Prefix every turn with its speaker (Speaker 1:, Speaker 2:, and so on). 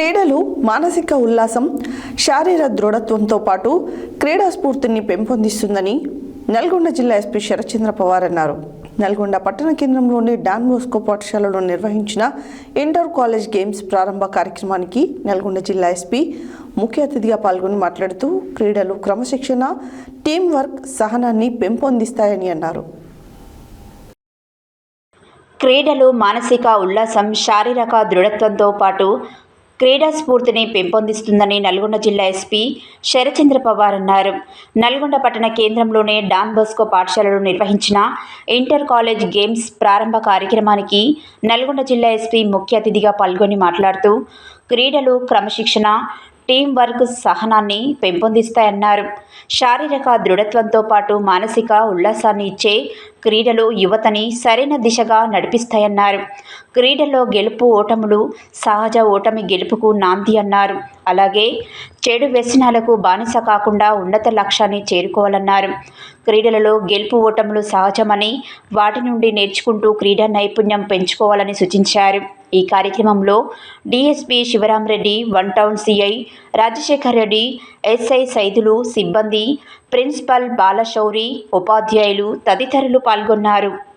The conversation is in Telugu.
Speaker 1: క్రీడలు మానసిక ఉల్లాసం శారీర దృఢత్వంతో పాటు క్రీడా స్ఫూర్తిని పెంపొందిస్తుందని నల్గొండ జిల్లా ఎస్పీ శరత్చంద్ర పవార్ అన్నారు. నల్గొండ పట్టణ కేంద్రంలోని డాన్ బోస్కో పాఠశాలలో నిర్వహించిన ఇంటర్ కాలేజ్ గేమ్స్ ప్రారంభ కార్యక్రమానికి నల్గొండ జిల్లా ఎస్పీ ముఖ్య అతిథిగా పాల్గొని మాట్లాడుతూ క్రీడలు క్రమశిక్షణ టీం వర్క్ సహనాన్ని పెంపొందిస్తాయని అన్నారు.
Speaker 2: క్రీడలు మానసిక ఉల్లాసం శారీరక దృఢత్వంతో పాటు క్రీడా స్ఫూర్తిని పెంపొందిస్తుందని నల్గొండ జిల్లా ఎస్పీ శరచంద్ర పవార్ అన్నారు. నల్గొండ పట్టణ కేంద్రంలోనే డాన్ బోస్కో పాఠశాలలో నిర్వహించిన ఇంటర్ కాలేజ్ గేమ్స్ ప్రారంభ కార్యక్రమానికి నల్గొండ జిల్లా ఎస్పీ ముఖ్య అతిథిగా పాల్గొని మాట్లాడుతూ క్రీడలు క్రమశిక్షణ టీం వర్క్ సహనాన్ని పెంపొందిస్తాయన్నారు. శారీరక దృఢత్వంతో పాటు మానసిక ఉల్లాసాన్ని ఇచ్చే క్రీడలు యువతని సరైన దిశగా నడిపిస్తాయన్నారు. క్రీడల్లో గెలుపు ఓటములు సహజ ఓటమి గెలుపుకు నాంది అన్నారు. అలాగే చెడు వ్యసనాలకు బానిస కాకుండా ఉన్నత లక్ష్యాన్ని చేరుకోవాలన్నారు. క్రీడలలో గెలుపు ఓటములు సహజమని వాటి నుండి నేర్చుకుంటూ క్రీడా నైపుణ్యం పెంచుకోవాలని సూచించారు. ఈ కార్యక్రమంలో DSP Sivaramareddy one town CI Rajasekhar Reddy SI Saidulu సిబ్బంది ప్రిన్సిపల్ బాలశౌరి ఉపాధ్యాయులు తదితరులు పాల్గొన్నారు.